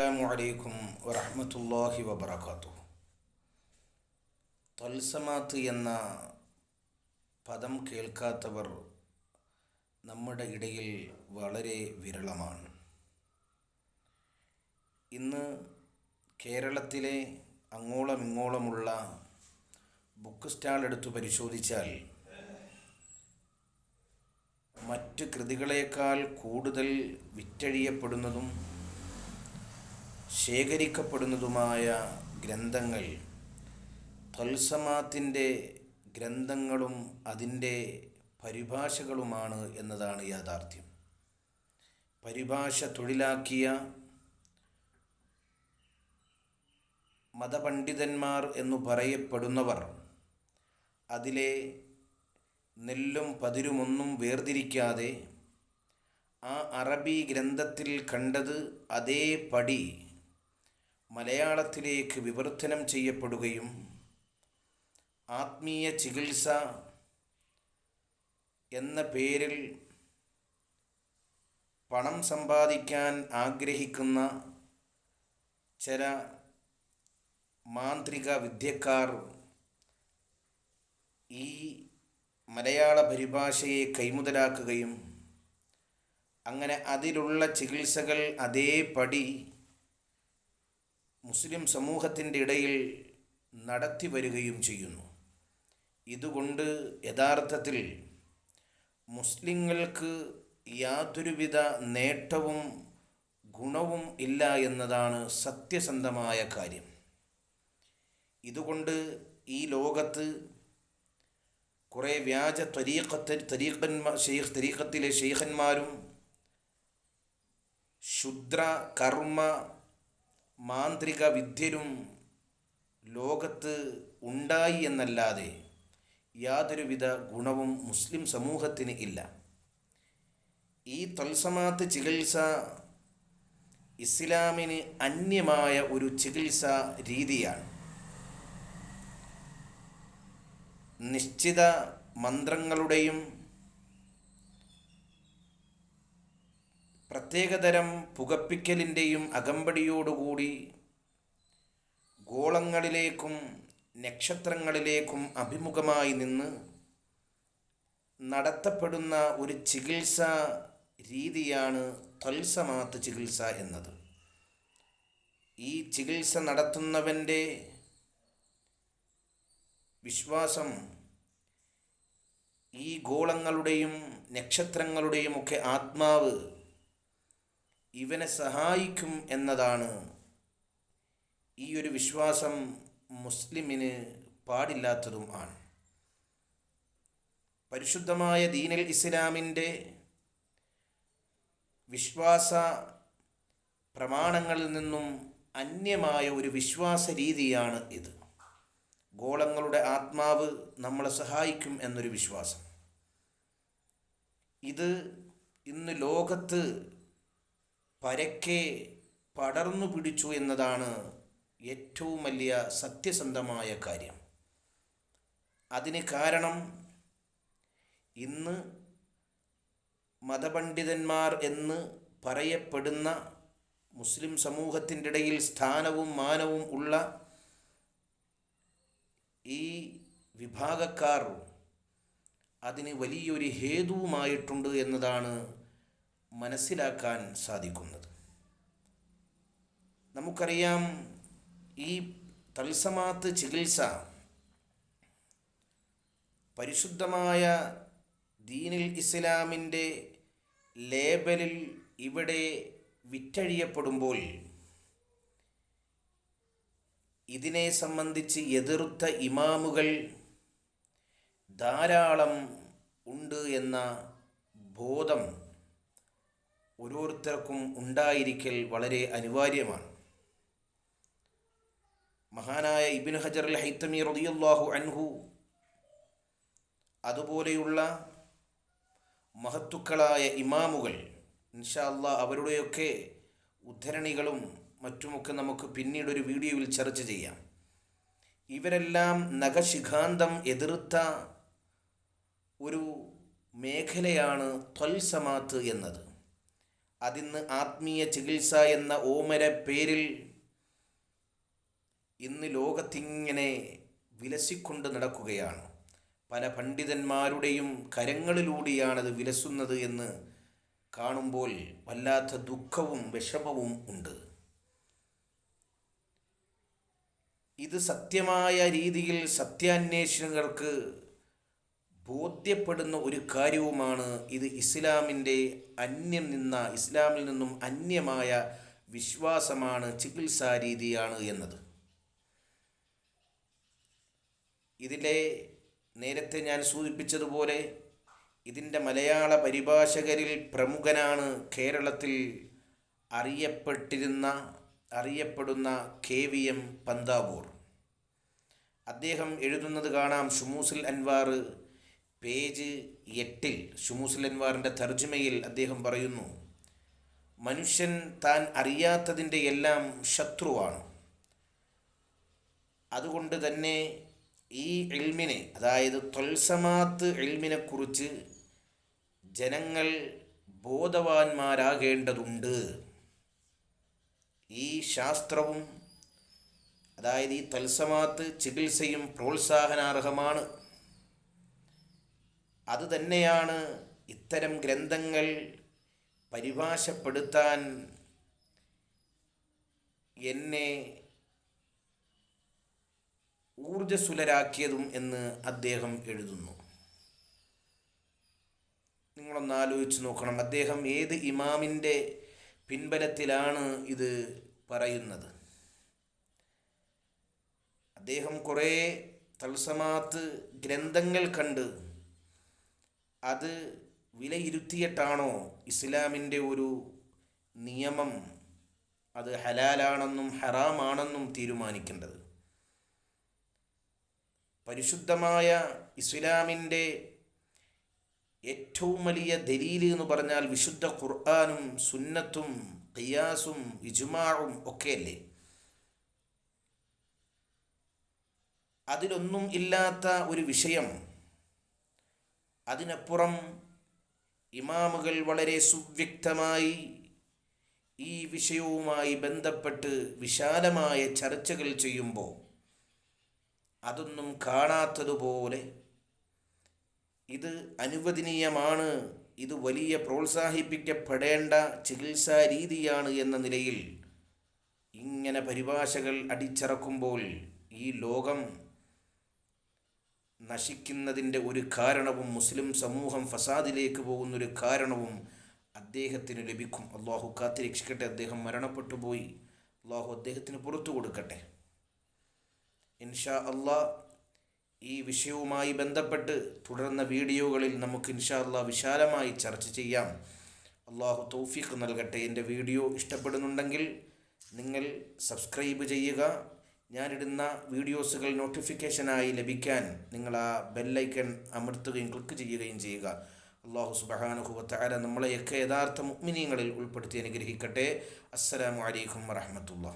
അസ്സാമു അലൈക്കും വറഹമത്തല്ലാഹി വബർക്കാത്തു തൽസമാത്ത് എന്ന പദം കേൾക്കാത്തവർ നമ്മുടെ ഇടയിൽ വളരെ വിരളമാണ്. ഇന്ന് കേരളത്തിലെ അങ്ങോളമിങ്ങോളമുള്ള ബുക്ക് സ്റ്റാൾ എടുത്തു പരിശോധിച്ചാൽ മറ്റ് കൃതികളേക്കാൾ കൂടുതൽ വിറ്റഴിയപ്പെടുന്നതും ശേഖരിക്കപ്പെടുന്നതുമായ ഗ്രന്ഥങ്ങൾ. തൽസമാത്തിന്റെ ഗ്രന്ഥങ്ങളും അതിന്റെ പരിഭാഷകളുമാണ് എന്നതാണ് യാഥാർത്ഥ്യം. പരിഭാഷ തൊഴിലാക്കിയ മതപണ്ഡിതന്മാർ എന്നു പറയപ്പെടുന്നവർ അതിലെ നെല്ലും പതിരുമൊന്നും വേർതിരിക്കാതെ ആ അറബി ഗ്രന്ഥത്തിൽ കണ്ടത് അതേപടി മലയാളത്തിലേക്ക് വിവർത്തനം ചെയ്യപ്പെടുകയും ആത്മീയ ചികിത്സ എന്ന പേരിൽ പണം സമ്പാദിക്കാൻ ആഗ്രഹിക്കുന്ന ചില മാന്ത്രിക വിദ്യക്കാർ ഈ മലയാള പരിഭാഷയെ കൈമുതലാക്കുകയും അങ്ങനെ അതിലുള്ള ചികിത്സകൾ അതേപടി മുസ്ലിം സമൂഹത്തിന്റെ ഇടയിൽ നടത്തി വരികയും ചെയ്യുന്നു. ഇതുകൊണ്ട് യഥാർത്ഥത്തിൽ മുസ്ലിങ്ങൾക്ക് യാതൊരുവിധ നേട്ടവും ഗുണവും ഇല്ല എന്നതാണ് സത്യസന്ധമായ കാര്യം. ഇതുകൊണ്ട് ഈ ലോകത്ത് കുറേ വ്യാജ തരീഖത്തെ തരീഖന്മാർ ഷെയ്ഖ് തരീഖത്തിലെ ഷെയ്ഖന്മാരും ശുദ്ര കർമ്മ മാന്ത്രിക വിദ്യരും ലോകത്ത് ഉണ്ടായി എന്നല്ലാതെ യാതൊരുവിധ ഗുണവും മുസ്ലിം സമൂഹത്തിന് ഇല്ല. ഈ തൽസമാത്ത് ചികിത്സ ഇസ്ലാമിന് അന്യമായ ഒരു ചികിത്സ രീതിയാണ്. നിശ്ചിത മന്ത്രങ്ങളുടെയും പ്രത്യേകതരം പുകപ്പിക്കലിന്റെയും അകമ്പടിയോടുകൂടി ഗോളങ്ങളിലേക്കും നക്ഷത്രങ്ങളിലേക്കും അഭിമുഖമായി നിന്ന് നടത്തപ്പെടുന്ന ഒരു ചികിത്സ രീതിയാണ് തൽസമാത്ത് ചികിത്സ എന്നത്. ഈ ചികിത്സ നടത്തുന്നവന്റെ വിശ്വാസം ഈ ഗോളങ്ങളുടെയും നക്ഷത്രങ്ങളുടെയും ഒക്കെ ആത്മാവ് ഇവനെ സഹായിക്കും എന്നതാണ്. ഈ ഒരു വിശ്വാസം മുസ്ലിമിന് പാടില്ലാത്തതും ആണ്. പരിശുദ്ധമായ ദീനൽ ഇസ്ലാമിന്റെ വിശ്വാസ പ്രമാണങ്ങളിൽ നിന്നും അന്യമായ ഒരു വിശ്വാസ രീതിയാണ് ഇത്. ഗോളങ്ങളുടെ ആത്മാവ് നമ്മളെ സഹായിക്കും എന്നൊരു വിശ്വാസം. ഇത് ഇന്ന് ലോകത്ത് പരക്കെ പടർന്നു പിടിച്ചു എന്നതാണ് ഏറ്റവും വലിയ സത്യസന്ധമായ കാര്യം. അതിന് കാരണം ഇന്ന് മതപണ്ഡിതന്മാർ എന്ന് പറയപ്പെടുന്ന മുസ്ലിം സമൂഹത്തിന്റെ ഇടയിൽ സ്ഥാനവും മാനവും ഉള്ള ഈ വിഭാഗക്കാർ അതിന് വലിയൊരു ഹേതുവുമായിട്ടുണ്ട് എന്നതാണ് മനസ്സിലാക്കാൻ സാധിക്കുന്നത്. നമുക്കറിയാം ഈ തത്സമാത്ത് ചികിത്സ പരിശുദ്ധമായ ദീനിൽ ഇസ്ലാമിന്റെ ലേബലിൽ ഇവിടെ വിറ്റഴിയപ്പെടുമ്പോൾ ഇതിനെ സംബന്ധിച്ച് എതിർത്ത ഇമാമുകൾ ധാരാളം ഉണ്ട് എന്ന ബോധം ഓരോരുത്തർക്കും ഉണ്ടായിരിക്കൽ വളരെ അനിവാര്യമാണ്. മഹാനായ ഇബിൻ ഹജർ അൽ ഹൈത്തമി റബിയുള്ളാഹു അൻഹു അതുപോലെയുള്ള മഹത്തുക്കളായ ഇമാമുകൾ ഇൻഷാ അല്ലാ അവരുടെയൊക്കെ ഉദ്ധരണികളും മറ്റുമൊക്കെ നമുക്ക് പിന്നീടൊരു വീഡിയോയിൽ ചർച്ച ചെയ്യാം. ഇവരെല്ലാം നഖശിഖാന്തം എതിർത്ത ഒരു മേഖലയാണ് ത്വൽസമാത്ത് എന്നത്. അതിന്ന് ആത്മീയ ചികിത്സ എന്ന ഓമര പേരിൽ ഇന്ന് ലോകത്തിങ്ങനെ വിലസിക്കൊണ്ട് നടക്കുകയാണ്. പല പണ്ഡിതന്മാരുടെയും കരങ്ങളിലൂടെയാണത് വിലസുന്നത് എന്ന് കാണുമ്പോൾ വല്ലാത്ത ദുഃഖവും വിഷമവും ഉണ്ട്. ഇത് സത്യമായ രീതിയിൽ സത്യാന്വേഷണങ്ങൾക്ക് ബോധ്യപ്പെടുന്ന ഒരു കാര്യവുമാണ് ഇത് ഇസ്ലാമിന്റെ അന്യം നിന്ന ഇസ്ലാമിൽ നിന്നും അന്യമായ വിശ്വാസമാണ് ചികിത്സാ രീതിയാണ് എന്നത്. ഇതിലെ നേരത്തെ ഞാൻ സൂചിപ്പിച്ചതുപോലെ ഇതിന്റെ മലയാള പരിഭാഷകരിൽ പ്രമുഖനാണ് കേരളത്തിൽ അറിയപ്പെട്ടിരുന്ന അറിയപ്പെടുന്ന കെ വി എം പന്താവൂർ. അദ്ദേഹം എഴുതുന്നത് കാണാം ഷുമൂസിൽ അൻവാർ പേജ് എട്ടിൽ ഷുമൂസുൽ അൻവാറിന്റെ തർജമയിൽ അദ്ദേഹം പറയുന്നു മനുഷ്യൻ താൻ അറിയാത്തതിന്റെ എല്ലാം ശത്രുവാണ്. അതുകൊണ്ട് തന്നെ ഈ എൽമിനെ അതായത് തൊൽസമാത്ത് എൽമിനെക്കുറിച്ച് ജനങ്ങൾ ബോധവാന്മാരാകേണ്ടതുണ്ട്. ഈ ശാസ്ത്രവും അതായത് ഈ തൽസമാത്ത് ചികിത്സയും പ്രോത്സാഹനാർഹമാണ്. അതുതന്നെയാണ് ഇത്തരം ഗ്രന്ഥങ്ങൾ പരിഭാഷപ്പെടുത്താൻ എന്നെ ഊർജസ്വലരാക്കിയതും എന്ന് അദ്ദേഹം എഴുതുന്നു. നിങ്ങളൊന്ന് ആലോചിച്ച് നോക്കണം അദ്ദേഹം ഏത് ഇമാമിന്റെ പിൻബലത്തിലാണ് ഇത് പറയുന്നത്? അദ്ദേഹം കുറേ തത്സമാത്ത് ഗ്രന്ഥങ്ങൾ കണ്ട് അത് വിലയിരുത്തിയിട്ടാണോ ഇസ്ലാമിന്റെ ഒരു നിയമം അത് ഹലാലാണെന്നും ഹറാമാണെന്നും തീരുമാനിക്കേണ്ടത്? പരിശുദ്ധമായ ഇസ്ലാമിന്റെ ഏറ്റവും വലിയ ദലീൽ എന്ന് പറഞ്ഞാൽ വിശുദ്ധ ഖുർആാനും സുന്നത്തും ഖിയാസും ഇജുമാറും ഒക്കെയല്ലേ? അതിലൊന്നും ഇല്ലാത്ത ഒരു വിഷയം അതിനപ്പുറം ഇമാമുകൾ വളരെ സുവ്യക്തമായി ഈ വിഷയവുമായി ബന്ധപ്പെട്ട് വിശാലമായ ചർച്ചകൾ ചെയ്യുമ്പോൾ അതൊന്നും കാണാത്തതുപോലെ ഇത് അനുവദനീയമാണ് ഇത് വലിയ പ്രോത്സാഹിപ്പിക്കപ്പെടേണ്ട ചികിത്സാ രീതിയാണ് എന്ന നിലയിൽ ഇങ്ങനെ പരിഭാഷകൾ അടിച്ചിറക്കുമ്പോൾ ഈ ലോകം നശിക്കുന്നതിന്റെ ഒരു കാരണവും മുസ്ലിം സമൂഹം ഫസാദിലേക്ക് പോകുന്നൊരു കാരണവും അദ്ദേഹത്തിന് ലഭിക്കും. അള്ളാഹു കാത്തിരക്ഷിക്കട്ടെ. അദ്ദേഹം മരണപ്പെട്ടു പോയി. അള്ളാഹു അദ്ദേഹത്തിന് പുറത്തു കൊടുക്കട്ടെ. ഇൻഷാ അള്ളാ ഈ വിഷയവുമായി ബന്ധപ്പെട്ട് തുടർന്ന വീഡിയോകളിൽ നമുക്ക് ഇൻഷാ അള്ളാ വിശാലമായി ചർച്ച ചെയ്യാം. അള്ളാഹു തൗഫീഖ് നൽകട്ടെ. എന്റെ വീഡിയോ ഇഷ്ടപ്പെടുന്നുണ്ടെങ്കിൽ നിങ്ങൾ സബ്സ്ക്രൈബ് ചെയ്യുക. ഞാനിടുന്ന വീഡിയോസുകൾ നോട്ടിഫിക്കേഷനായി ലഭിക്കാൻ നിങ്ങൾ ആ ബെല്ലൈക്കൺ അമർത്തുകയും ക്ലിക്ക് ചെയ്യുകയും ചെയ്യുക. അള്ളാഹു സുബാനുഹുബത്താര നമ്മളെയൊക്കെ യഥാർത്ഥ മുക്മിനിയങ്ങളിൽ ഉൾപ്പെടുത്തി അനുഗ്രഹിക്കട്ടെ. അസ്സലാമു അലൈക്കും വറഹമത്തുള്ള